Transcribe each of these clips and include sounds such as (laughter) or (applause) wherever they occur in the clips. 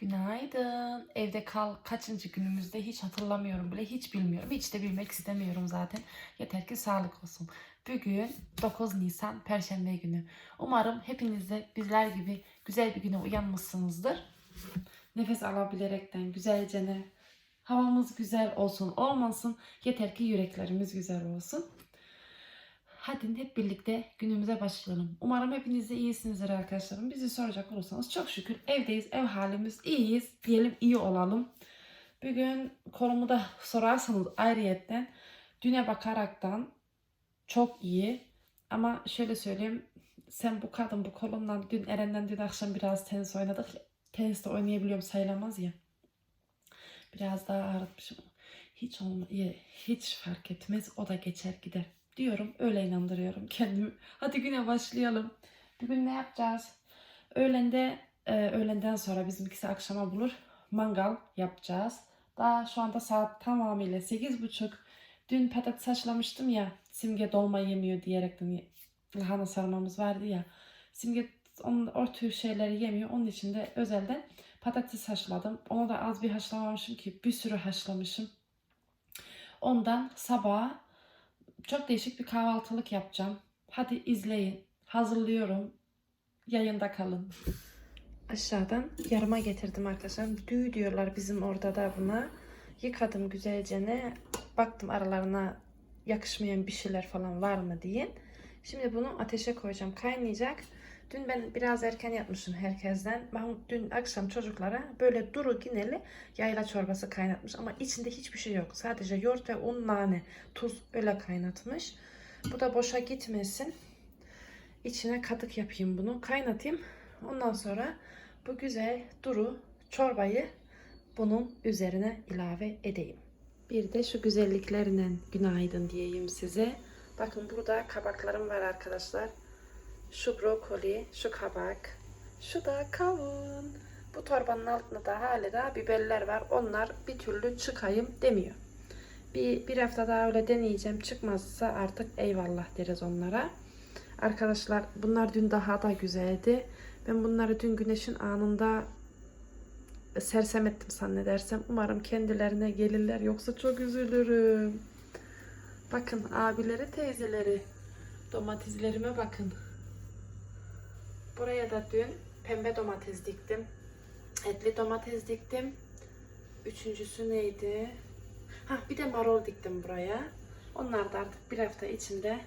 Günaydın. Evde kal kaçıncı günümüzde hiç hatırlamıyorum bile, hiç bilmiyorum. Hiç de bilmek istemiyorum zaten. Yeter ki sağlık olsun. Bugün 9 Nisan Perşembe günü. Umarım hepiniz de bizler gibi güzel bir güne uyanmışsınızdır. Nefes alabilerekten güzelce ne havamız güzel olsun olmasın. Yeter ki yüreklerimiz güzel olsun. Hadi hep birlikte günümüze başlayalım. Umarım hepiniz de iyisinizdir arkadaşlarım. Bizi soracak olursanız çok şükür evdeyiz. Ev halimiz iyiyiz. Diyelim iyi olalım. Bugün kolumu da sorarsanız ayrıyetten düne bakaraktan çok iyi. Ama şöyle söyleyeyim. Sen bu kadın bu kolumdan dün Eren'den dün akşam biraz tenis oynadık. Tenis de oynayabiliyorum sayılamaz ya. Biraz daha ağrıtmışım. Hiç olma, hiç fark etmez. O da geçer gider diyorum. Öyle inandırıyorum kendimi. Hadi güne başlayalım. Bugün ne yapacağız? Öğlende, e, öğlenden sonra bizimkisi akşama bulur. Mangal yapacağız. Daha şu anda saat tamamıyla sekiz buçuk. Dün patates haşlamıştım ya. Simge dolma yemiyor diyerekten lahana sarmamız vardı ya. Simge onun, o tür şeyleri yemiyor. Onun için de özelden patates haşladım. Onu da az bir haşlamamışım ki bir sürü haşlamışım. Ondan sabaha çok değişik bir kahvaltılık yapacağım. Hadi izleyin. Hazırlıyorum. Yayında kalın. Aşağıdan yarıma getirdim arkadaşlar. Düğü diyorlar bizim orada da buna. Yıkadım güzelce ne. Baktım aralarına yakışmayan bir şeyler falan var mı diye. Şimdi bunu ateşe koyacağım. Kaynayacak. Dün ben biraz erken yatmışım herkesten. Ben dün akşam çocuklara böyle duru gineli yayla çorbası kaynatmış. Ama içinde hiçbir şey yok. Sadece yoğurt ve un, nane, tuz öyle kaynatmış. Bu da boşa gitmesin. İçine katık yapayım bunu. Kaynatayım. Ondan sonra bu güzel duru çorbayı bunun üzerine ilave edeyim. Bir de şu güzelliklerine günaydın diyeyim size. Bakın burada kabaklarım var arkadaşlar. Şu brokoli, şu kabak, şu da kavun. Bu torbanın altında da hala da biberler var. Onlar bir türlü çıkayım demiyor. Bir, bir hafta daha öyle deneyeceğim. Çıkmazsa artık eyvallah deriz onlara. Arkadaşlar bunlar dün daha da güzeldi. Ben bunları dün güneşin anında sersem ettim zannedersem. Umarım kendilerine gelirler. Yoksa çok üzülürüm. Bakın abileri teyzeleri. Domateslerime bakın. Buraya da dün pembe domates diktim. Etli domates diktim. Üçüncüsü neydi? Ha bir de marul diktim buraya. Onlar da artık bir hafta içinde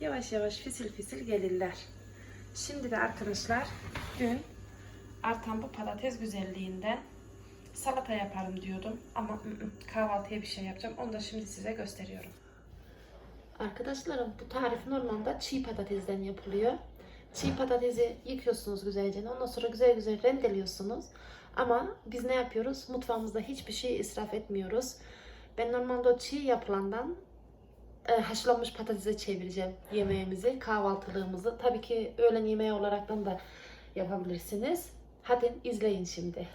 yavaş yavaş fisil fisil gelirler. Şimdi de arkadaşlar dün artan bu patates güzelliğinden salata yaparım diyordum. Ama kahvaltıya bir şey yapacağım. Onu da şimdi size gösteriyorum. Arkadaşlarım bu tarif normalde çiğ patatesden yapılıyor. Çiğ patatesi yıkıyorsunuz güzelce. Ondan sonra güzel güzel rendeliyorsunuz. Ama biz ne yapıyoruz? Mutfağımızda hiçbir şey israf etmiyoruz. Ben normalde çiğ yapılandan e, haşlanmış patatese çevireceğim yemeğimizi, kahvaltılığımızı. Tabii ki öğlen yemeği olaraktan da yapabilirsiniz. Hadi izleyin şimdi.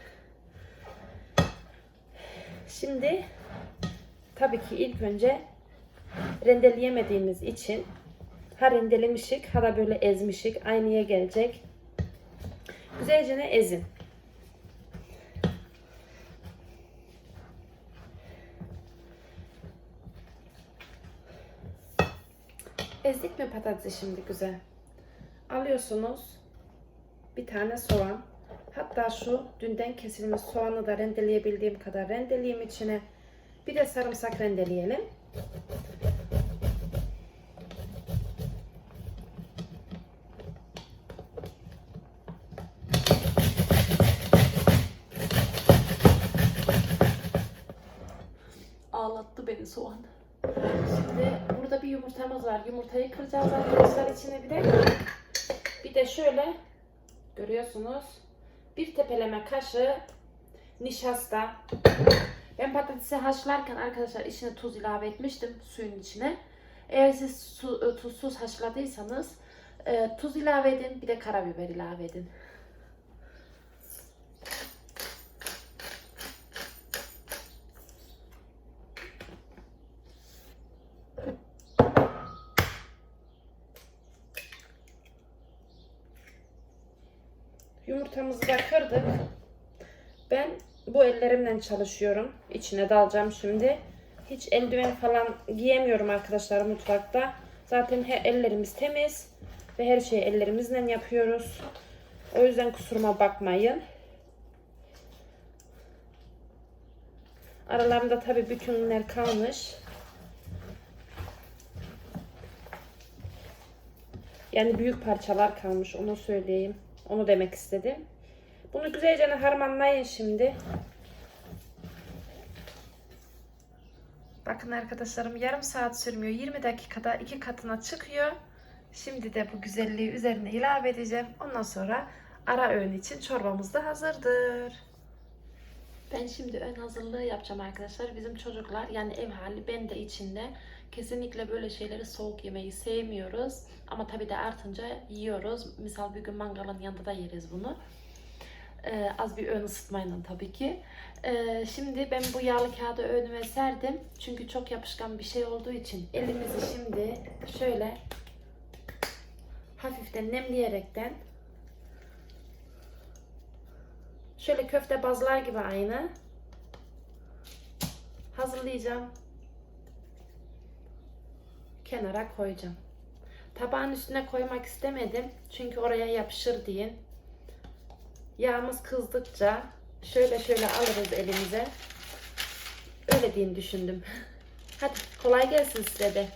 Şimdi tabii ki ilk önce rendeleyemediğimiz için ha rendelemişik ha da böyle ezmişik aynıya gelecek. Güzelce ne ezin. Ezdik mi patatesi şimdi güzel? Alıyorsunuz bir tane soğan. Hatta şu dünden kesilmiş soğanı da rendeleyebildiğim kadar rendeleyeyim içine. Bir de sarımsak rendeleyelim. Ağlattı beni soğan. Şimdi burada bir yumurtamız var. Yumurtayı kıracağız arkadaşlar içine bir de. Bir de şöyle görüyorsunuz. Bir tepeleme kaşığı nişasta. Ben patatesi haşlarken arkadaşlar içine tuz ilave etmiştim suyun içine. Eğer siz su, tuzsuz haşladıysanız e, tuz ilave edin. Bir de karabiber ilave edin. Yumurtamızı da kırdık. Ben ellerimle çalışıyorum. İçine dalacağım şimdi. Hiç eldiven falan giyemiyorum arkadaşlar mutfakta. Zaten he- ellerimiz temiz ve her şeyi ellerimizle yapıyoruz. O yüzden kusuruma bakmayın. Aralarında tabii bütünler kalmış. Yani büyük parçalar kalmış onu söyleyeyim. Onu demek istedim. Bunu güzelce harmanlayın şimdi. Bakın arkadaşlarım yarım saat sürmüyor. 20 dakikada iki katına çıkıyor. Şimdi de bu güzelliği üzerine ilave edeceğim. Ondan sonra ara öğün için çorbamız da hazırdır. Ben şimdi ön hazırlığı yapacağım arkadaşlar. Bizim çocuklar yani ev hali ben de içinde kesinlikle böyle şeyleri soğuk yemeyi sevmiyoruz. Ama tabii de artınca yiyoruz. Misal bir gün mangalın yanında da yeriz bunu. Ee, az bir ön ısıtmayla tabii ki. Ee, şimdi ben bu yağlı kağıdı önüme serdim. Çünkü çok yapışkan bir şey olduğu için elimizi şimdi şöyle hafiften nemleyerekten şöyle köfte bazlar gibi aynı hazırlayacağım. Kenara koyacağım. Tabağın üstüne koymak istemedim. Çünkü oraya yapışır diye. Yağımız kızdıkça şöyle şöyle alırız elimize. Öyle diyeyim düşündüm. Hadi kolay gelsin size de.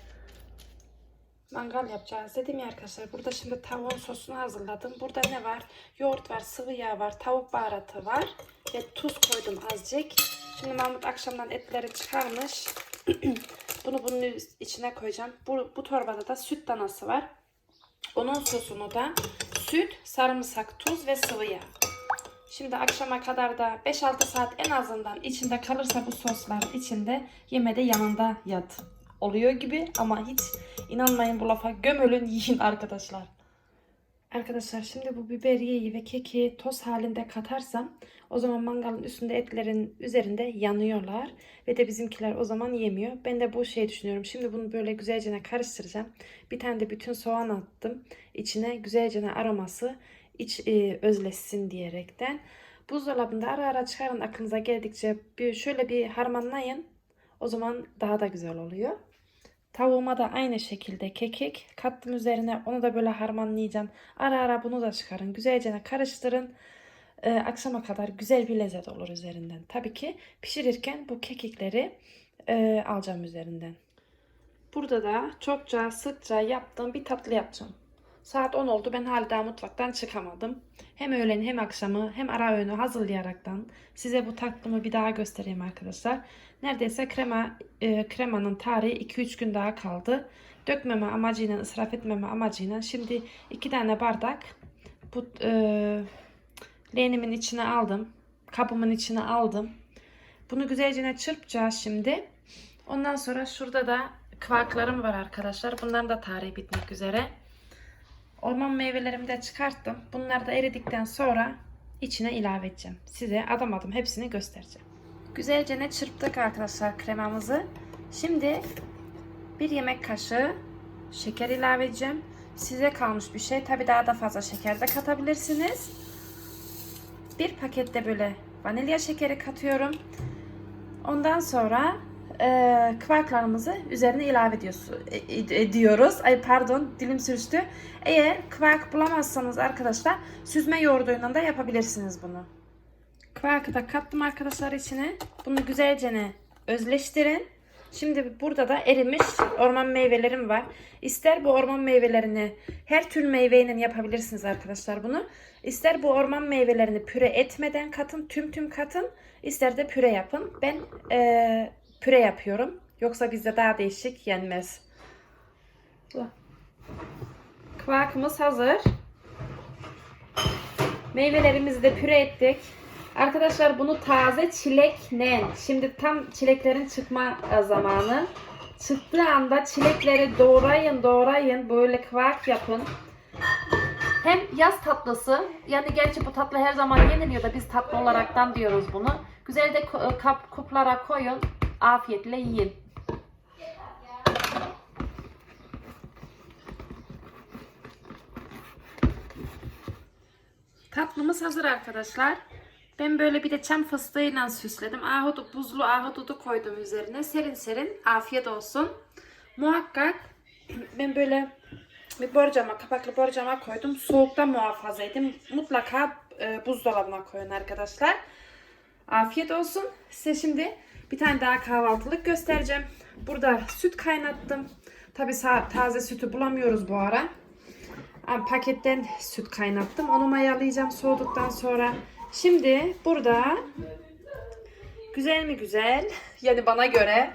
Mangal yapacağız dedim ya arkadaşlar. Burada şimdi tavuğun sosunu hazırladım. Burada ne var? Yoğurt var, sıvı yağ var, tavuk baharatı var ve tuz koydum azıcık. Şimdi Mahmut akşamdan etleri çıkarmış. (clears throat) Bunu bunun içine koyacağım. Bu, bu torbada da süt danası var. Onun sosunu da süt, sarımsak, tuz ve sıvı yağ. Şimdi akşama kadar da 5-6 saat en azından içinde kalırsa bu soslar içinde yemede yanında yat oluyor gibi ama hiç inanmayın bu lafa gömülün yiyin arkadaşlar. Arkadaşlar şimdi bu biberiyeyi ve keki toz halinde katarsam o zaman mangalın üstünde etlerin üzerinde yanıyorlar ve de bizimkiler o zaman yemiyor. Ben de bu şeyi düşünüyorum. Şimdi bunu böyle güzelce karıştıracağım. Bir tane de bütün soğan attım. İçine güzelce aroması iç e, özleşsin diyerekten. Buzdolabında ara ara çıkarın aklınıza geldikçe bir şöyle bir harmanlayın. O zaman daha da güzel oluyor. Tavuğuma da aynı şekilde kekik kattım üzerine. Onu da böyle harmanlayacağım. Ara ara bunu da çıkarın. Güzelce karıştırın. Ee, akşama kadar güzel bir lezzet olur üzerinden. Tabii ki pişirirken bu kekikleri e, alacağım üzerinden. Burada da çokça sıkça yaptığım bir tatlı yapacağım. Saat 10 oldu. Ben hala daha mutfaktan çıkamadım. Hem öğlen hem akşamı hem ara öğünü hazırlayaraktan size bu tatlımı bir daha göstereyim arkadaşlar. Neredeyse krema e, kremanın tarihi 2-3 gün daha kaldı. Dökmeme amacıyla, ısraf etmeme amacıyla şimdi 2 tane bardak bu e, leğenimin içine aldım. Kabımın içine aldım. Bunu güzelce çırpacağız şimdi. Ondan sonra şurada da kıvaklarım var arkadaşlar. Bunların da tarihi bitmek üzere. Orman meyvelerimi de çıkarttım. Bunlar da eridikten sonra içine ilave edeceğim. Size adım adım hepsini göstereceğim. Güzelce ne çırptık arkadaşlar kremamızı. Şimdi bir yemek kaşığı şeker ilave edeceğim. Size kalmış bir şey. Tabi daha da fazla şeker de katabilirsiniz. Bir pakette böyle vanilya şekeri katıyorum. Ondan sonra e, kıvaklarımızı üzerine ilave ediyoruz, e- ediyoruz. Ay pardon dilim sürçtü. Eğer kıvak bulamazsanız arkadaşlar süzme yoğurduyla da yapabilirsiniz bunu. Kıvakı da kattım arkadaşlar içine. Bunu güzelce özleştirin. Şimdi burada da erimiş orman meyvelerim var. İster bu orman meyvelerini her tür meyveyle yapabilirsiniz arkadaşlar bunu. İster bu orman meyvelerini püre etmeden katın, tüm tüm katın. İster de püre yapın. Ben eee, püre yapıyorum. Yoksa bizde daha değişik yenmez. Kıvakımız hazır. Meyvelerimizi de püre ettik. Arkadaşlar bunu taze çilekle, şimdi tam çileklerin çıkma e, zamanı. Çıktığı anda çilekleri doğrayın doğrayın böyle kıvak yapın. Hem yaz tatlısı yani gerçi bu tatlı her zaman yeniliyor da biz tatlı olaraktan diyoruz bunu. Güzel de kap kuplara koyun afiyetle yiyin. Tatlımız hazır arkadaşlar. Ben böyle bir de çam fıstığıyla süsledim. Ahududu, buzlu ahududu koydum üzerine. Serin serin. Afiyet olsun. Muhakkak ben böyle bir borcama, kapaklı borcama koydum. Soğukta muhafaza edin. Mutlaka e, buzdolabına koyun arkadaşlar. Afiyet olsun. Size şimdi bir tane daha kahvaltılık göstereceğim. Burada süt kaynattım. Tabi taze sütü bulamıyoruz bu ara. Paketten süt kaynattım. Onu mayalayacağım soğuduktan sonra. Şimdi burada güzel mi güzel yani bana göre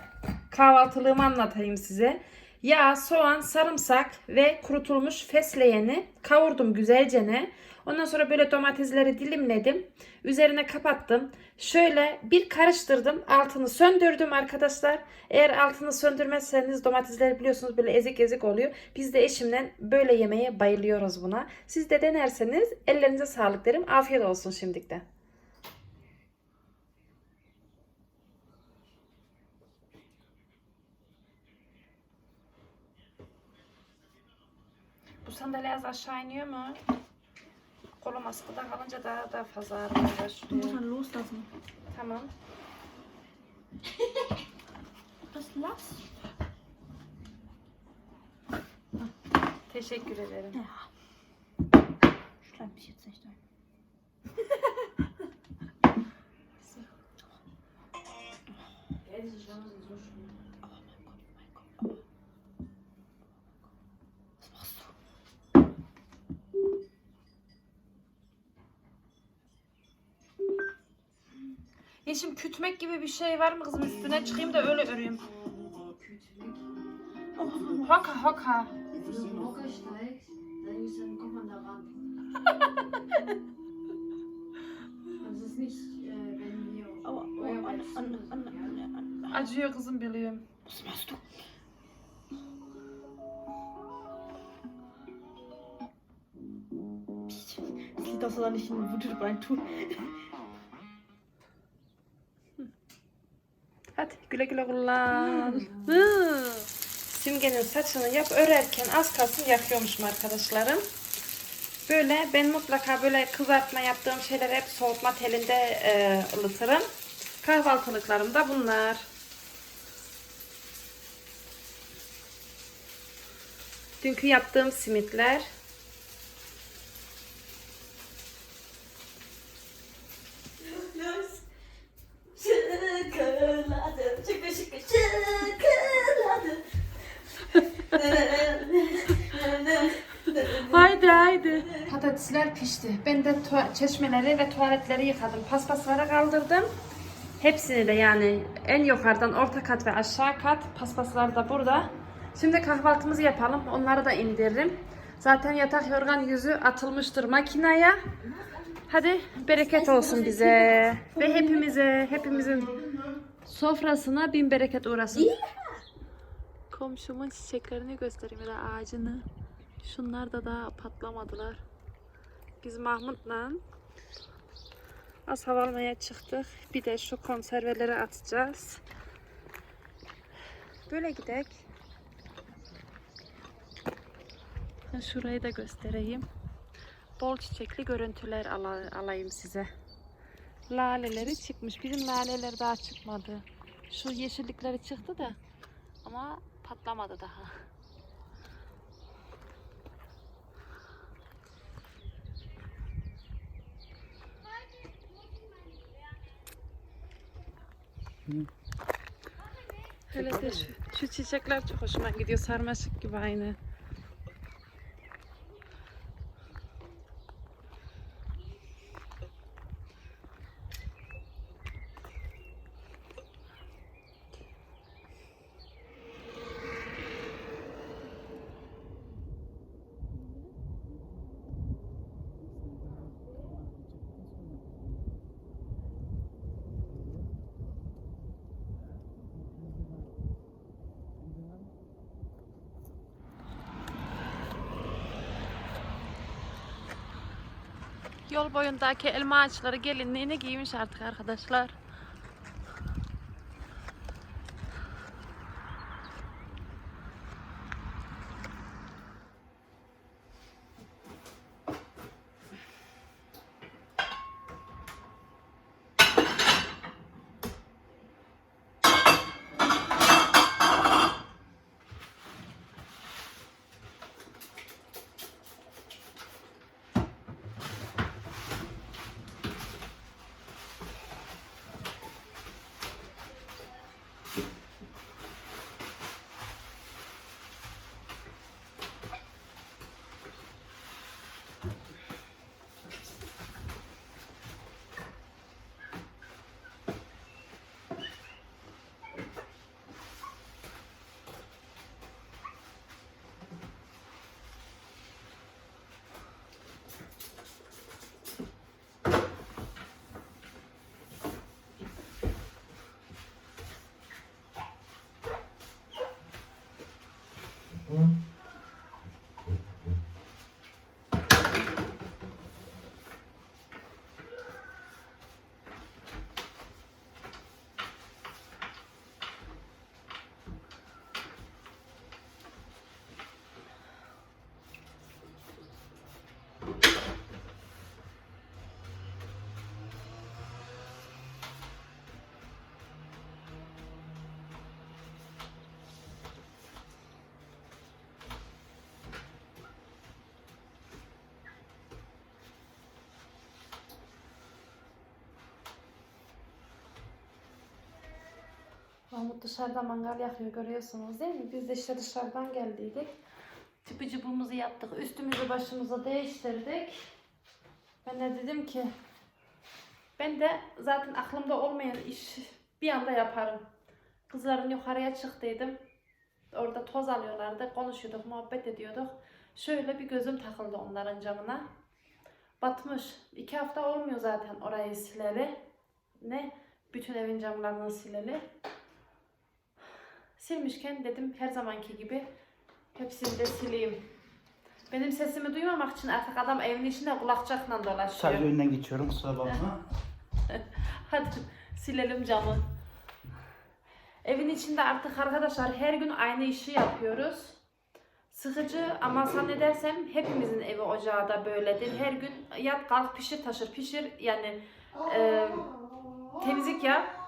kahvaltılığımı anlatayım size. Yağ, soğan, sarımsak ve kurutulmuş fesleğeni kavurdum güzelce. Ondan sonra böyle domatesleri dilimledim. Üzerine kapattım. Şöyle bir karıştırdım. Altını söndürdüm arkadaşlar. Eğer altını söndürmezseniz domatesleri biliyorsunuz böyle ezik ezik oluyor. Biz de eşimle böyle yemeye bayılıyoruz buna. Siz de denerseniz ellerinize sağlık derim. Afiyet olsun şimdilikten. Bu sandalye az aşağı iniyor mu? Kolum askıda kalınca ja da da versagen. fazla ağrımaya başlıyor. Sen los lazım. Tamam. (laughs) Das los. wieder ederim. Ja. Schleim dich jetzt nicht ein. (laughs) so. Ja, diese Schlangen sind so schön. Yeşim kütmek gibi bir şey var mı kızım üstüne çıkayım da öyle öreyim. Nicht, ja. an, an. Acıyor kızım biliyorum. Was machst du? Es liegt auch so, dass ich ein Wutbein tun. Güle güle kullan. Hı. Simge'nin saçını yap örerken az kalsın yakıyormuşum arkadaşlarım. Böyle ben mutlaka böyle kızartma yaptığım şeyleri hep soğutma telinde e, ılıtırım. Kahvaltılıklarım da bunlar. Dünkü yaptığım simitler. Patatesler pişti. Ben de çeşmeleri ve tuvaletleri yıkadım. Paspasları kaldırdım. Hepsini de yani en yukarıdan orta kat ve aşağı kat paspaslar da burada. Şimdi kahvaltımızı yapalım. Onları da indiririm. Zaten yatak yorgan yüzü atılmıştır makineye. Hadi bereket olsun bize ve hepimize, hepimizin sofrasına bin bereket uğrasın. Komşumun çiçeklerini göstereyim ya ağacını. Şunlar da daha patlamadılar. Biz Mahmut'la az hava almaya çıktık. Bir de şu konserveleri atacağız. Böyle gidek. Şurayı da göstereyim. Bol çiçekli görüntüler ala- alayım size. Laleleri çıkmış. Bizim laleler daha çıkmadı. Şu yeşillikleri çıktı da ama patlamadı daha. Hele de şu, şu çiçekler çok hoşuma gidiyor. Sarmaşık gibi aynı. Yol boyundaki elma ağaçları gelinliğini giymiş artık arkadaşlar. Mahmut dışarıda mangal yakıyor görüyorsunuz değil mi? Biz de işte dışarıdan geldiydik. Çıpı cıbımızı yaptık. Üstümüzü başımıza değiştirdik. Ben de dedim ki ben de zaten aklımda olmayan iş bir anda yaparım. Kızların yukarıya çıktıydım. Orada toz alıyorlardı. Konuşuyorduk, muhabbet ediyorduk. Şöyle bir gözüm takıldı onların camına. Batmış. İki hafta olmuyor zaten orayı sileli. Ne? Bütün evin camlarını sileli. Silmişken dedim her zamanki gibi hepsini de sileyim. Benim sesimi duymamak için artık adam evin içinde kulakçakla dolaşıyor. Sadece önünden geçiyorum kusura bakma. (laughs) Hadi silelim camı. Evin içinde artık arkadaşlar her gün aynı işi yapıyoruz. Sıkıcı ama zannedersem hepimizin evi ocağı da böyledir. Her gün yat kalk pişir taşır pişir yani e, temizlik yap.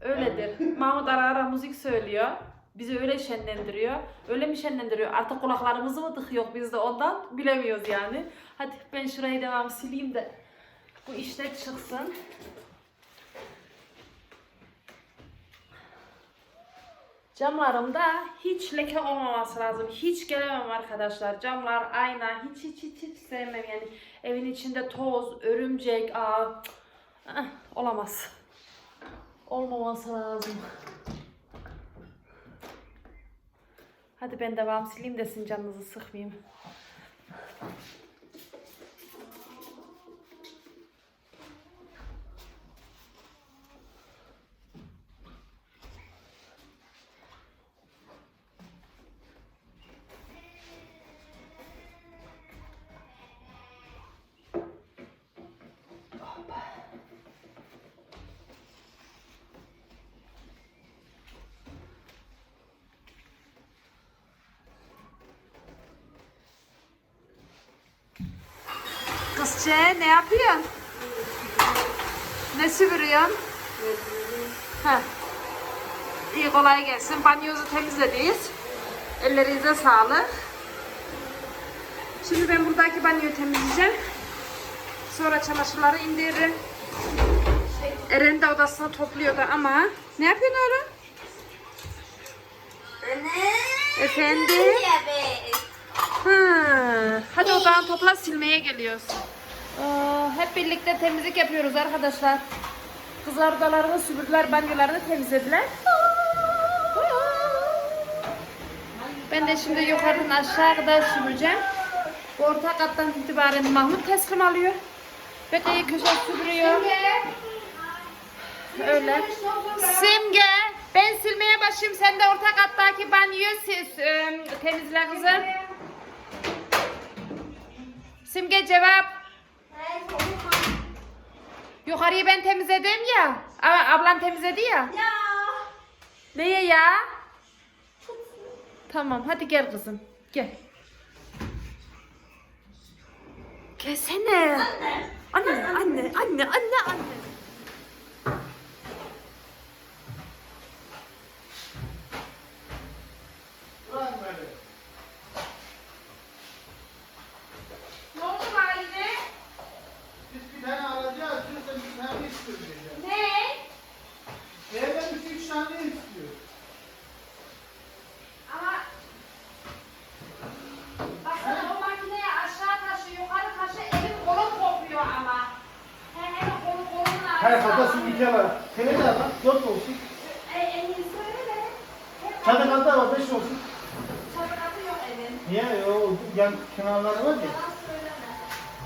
Öyledir. Mahmut ara ara müzik söylüyor. Bizi öyle şenlendiriyor. Öyle mi şenlendiriyor? Artık kulaklarımızı mı tıkıyor biz de ondan bilemiyoruz yani. Hadi ben şurayı devam sileyim de bu işler çıksın. Camlarımda hiç leke olmaması lazım. Hiç gelemem arkadaşlar. Camlar, ayna hiç hiç hiç hiç sevmem yani. Evin içinde toz, örümcek, aa, cık, ah, olamaz. Olmaması lazım. Hadi ben devam sileyim de sizin canınızı sıkmayayım. Kızçe ne yapıyorsun? Ne süpürüyorsun? Heh. İyi kolay gelsin. Banyonuzu temizlediyiz. Ellerinize sağlık. Şimdi ben buradaki banyoyu temizleyeceğim. Sonra çamaşırları indiririm. Eren de odasını topluyordu ama ne yapıyorsun oğlum? Anne. Efendim? Ha, hadi odanı topla silmeye geliyoruz. Hep birlikte temizlik yapıyoruz arkadaşlar. Kızlar odalarını süpürdüler, banyolarını temizlediler. Ben de şimdi yukarıdan aşağı kadar süpüreceğim. Orta kattan itibaren Mahmut teslim alıyor. Bebeği köşe süpürüyor. Öyle. Simge, ben silmeye başlayayım. Sen de orta kattaki banyoyu e, temizle kızım. Simge cevap. Yukarıyı ben temizledim ya. Aa, ablan temizledi ya. Ya. Neye ya? Tamam hadi gel kızım. Gel. Gelsene. Anne, anne, anne, anne, anne. Ne oldu Halide? Biz bir tane alacağız, sen bir tane istiyorsun. Ne? Evden iki üç tane istiyor. Ama baksana o makineye aşağı taşı, yukarı taşı, elim kolum kopuyor ama. Hem hem kolu kolunun Her arasında. kafası bir kere var. Tele de var, dört olsun. E, elini söyle de. Hep Çadır altı var, beş olsun. çabukatı yok elin. Niye? O yan kenarları var ya. Yalan söyleme. Yan kenarları var ya. O yukarıdan Sen burayı sildin mi? Hadi de. Bak her yerim dökülmeye başladı. Bak her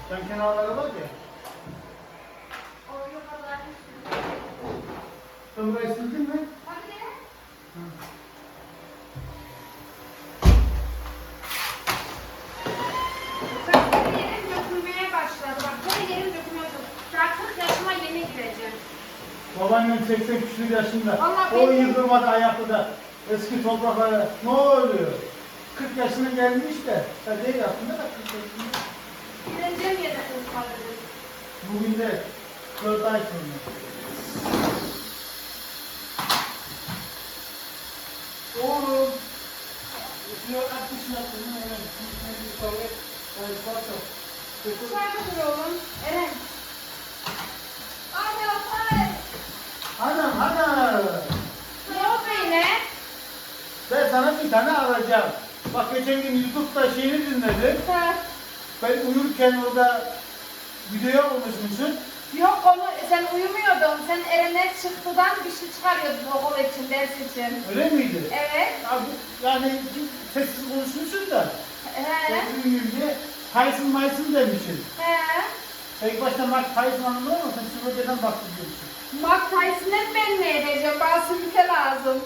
yerim dökülmeye başladı. Daha 40 yaşıma yeni gireceğim. Babaannem 80 küsur yaşında. Vallahi o benim- yıkılmadı ayakta da. Eski topraklara ne oluyor? 40 yaşına gelmiş de. Ya değil aslında da 40 yaşında. Gideceğim. Bugün de 4 ay sonra. Oğlum. Diyor 60 yaptım. Evet. Şimdi bir kavga. Oğlum. Eren. Hadi hadi. Hanım hanım. sana bir tane alacağım. Bak geçen gün YouTube'da şeyini dinledim. Ha. Ben uyurken orada video konuşmuşsun. Yok onu sen uyumuyordun. Sen Eren'e çıktıdan bir şey çıkarıyordun okul için, ders için. Öyle miydi? Evet. Abi, yani sessiz konuşmuşsun da. He. Ben uyuyayım diye Tyson Myson demişsin. He. Sen ilk başta Mike Tyson anladın ama sen Sürüceden bahsediyorsun. Mark Tyson'ı ben mi edeceğim? Bana sürüke lazım.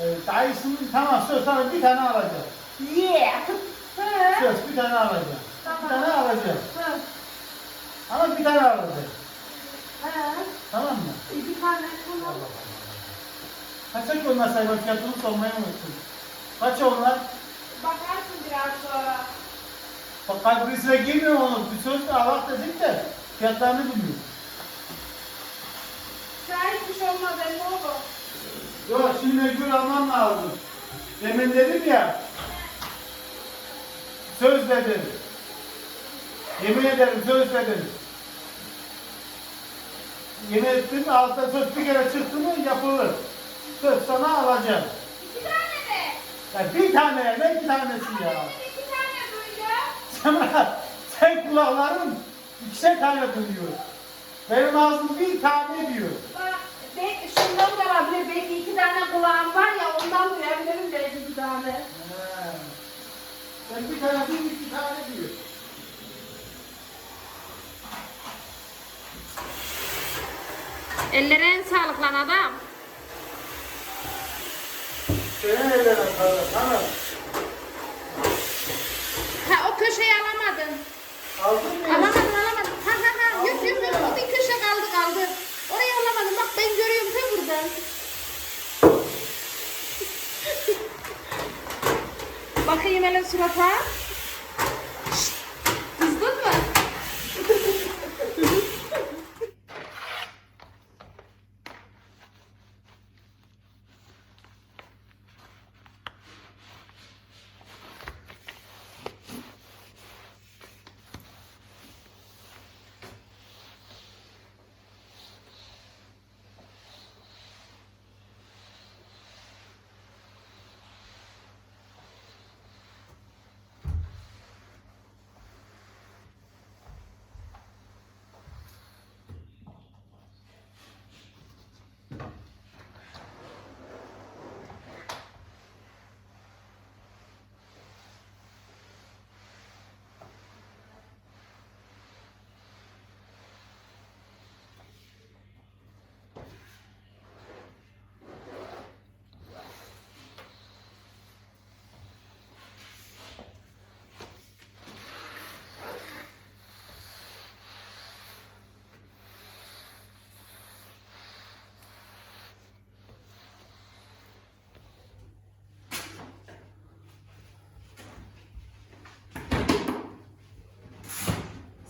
Ee, Tyson tamam söz sana bir tane alacağım. Yeah. (laughs) Söz bir tane alacağım. Tamam. Bir tane alacağım. Hı. Ama bir tane alacağım. He. Tamam mı? Bir tane tamam. Kaça ki onlar sayfa fiyatını sormayı unuttum. Kaç onlar? Bakarsın biraz sonra. Bak kalbisine girmiyor onu. Bir söz Allah dedik de fiyatlarını bilmiyor. Sen hiçbir şey olmaz ne olur. Yok şimdi mecbur almam lazım. Demin dedim ya. Söz dedim. Yemin ederim söz dedim. Yemin ettim altta söz bir kere çıktı mı yapılır. Söz sana alacağım. İki tane mi? Ya bir tane ne bir tanesi ya. İki tane duydum. Sen, sen kulakların ikişer tane duyuyor. Benim ağzım bir tane diyor. Bak, belki şundan da olabilir. Belki iki tane kulağım var ya ondan duyabilirim belki bir tane. He. Ben bir tane değil iki tane diyor. Ellerine en sağlık lan adam. Senin ellerine sağlık. Tamam. Ha o köşeyi alamadın. Aldın mı? Alamadım alamadım. Ha ha ha. Yok yok yok. O bir köşe kaldı kaldı. Orayı alamadım. Bak ben görüyorum ta buradan. (laughs) Bakayım hele surata. Şşt, Kızdın mı?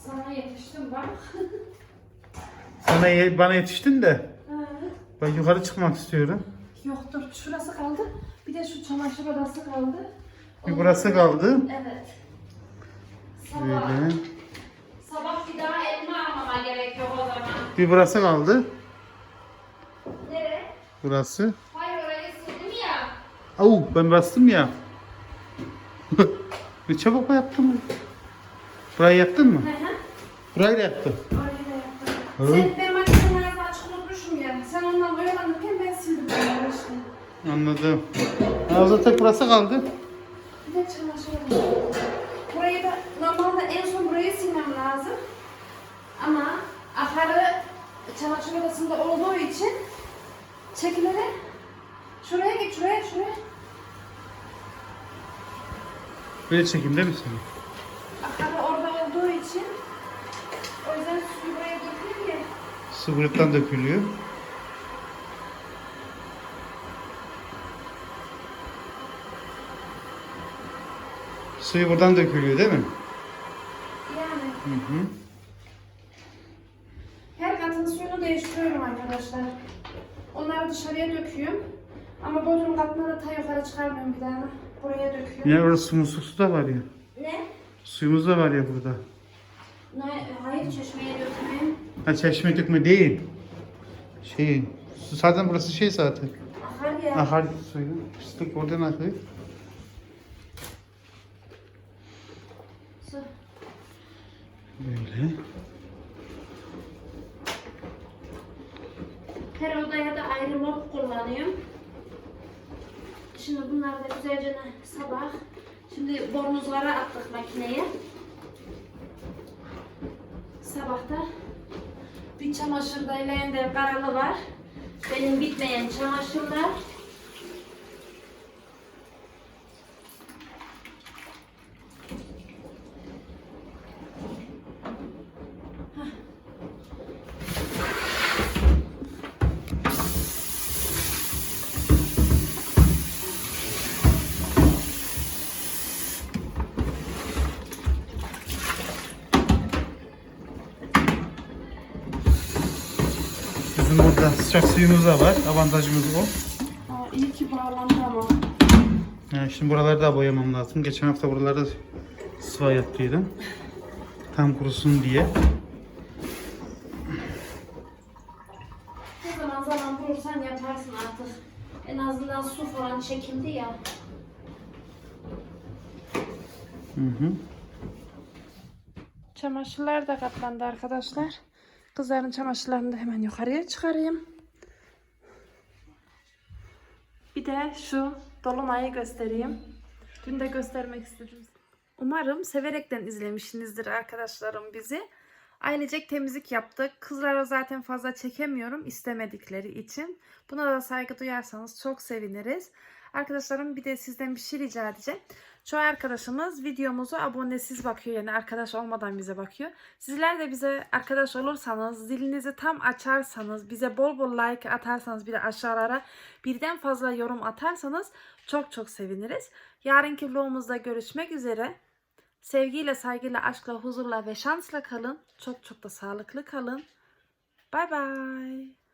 Sana yetiştim bak. Sana ye- bana yetiştin de ben yukarı çıkmak istiyorum. Yok dur şurası kaldı. Bir de şu çamaşır odası kaldı. Bir burası kaldı. Evet. Sabah. Böyle. Sabah bir daha elma almama gerek yok o zaman. Bir burası kaldı. Nereye? Burası. Hayır orayı sildim ya. Au ben bastım ya. (laughs) ne çabuk yaptın. Burayı yaptın mı? Hı hı. Burayı da yaptım. Da yaptım. Sen ben makinenin ağzını açık unutmuşum ya. Sen ondan oyalanırken ben sildim onları işte. Anladım. Ha, zaten burası kaldı. Bir de çamaşır odası. Burayı da normalde en son burayı silmem lazım. Ama ahırı çamaşır odasında olduğu için çekilerek şuraya git şuraya şuraya. Böyle çekeyim değil mi seni? Ahırı orada olduğu için o yüzden suyu buraya döküyorum ya. Su buradan dökülüyor. Suyu buradan dökülüyor değil mi? Yani Hı hı. her katın suyunu değiştiriyorum arkadaşlar. Onları dışarıya döküyorum. Ama bodrum katına da ta yukarı çıkarmıyorum bir daha. Buraya döküyorum. Ya orası musluk su da var ya. Ne? Suyumuz da var ya burada. Ne? Hayır çeşmeye dökmeyeyim. Ha çeşme dökme değil. Şey, su zaten burası şey zaten. Akar ya. Ha hadi suyu. Pislik oradan akıyor. Su. Böyle. Her odaya da ayrı mop kullanıyorum. Şimdi bunları da güzelce sabah. Şimdi bornozlara attık makineye. Sabahta bir çamaşır da elinde karalı var. Benim bitmeyen çamaşırlar. Bizim sıcak suyumuz da var. Avantajımız o. Aa, iyi ki bağlandı ama. Yani şimdi buraları da boyamam lazım. Geçen hafta buralarda sıva yaptıydım. Tam kurusun diye. Ne zaman zaman bulursan yaparsın artık. En azından su falan çekildi ya. Hı hı. Çamaşırlar da katlandı arkadaşlar. Kızların çamaşırlarını da hemen yukarıya çıkarayım. Bir de şu dolumayı göstereyim. Dün de göstermek istedim. Umarım severekten izlemişsinizdir arkadaşlarım bizi. Ailecek temizlik yaptık. Kızlara zaten fazla çekemiyorum istemedikleri için. Buna da saygı duyarsanız çok seviniriz. Arkadaşlarım bir de sizden bir şey rica edeceğim. Çoğu arkadaşımız videomuzu abonesiz bakıyor yani arkadaş olmadan bize bakıyor. Sizler de bize arkadaş olursanız, zilinizi tam açarsanız, bize bol bol like atarsanız bir de aşağılara birden fazla yorum atarsanız çok çok seviniriz. Yarınki vlogumuzda görüşmek üzere. Sevgiyle, saygıyla, aşkla, huzurla ve şansla kalın. Çok çok da sağlıklı kalın. Bay bay.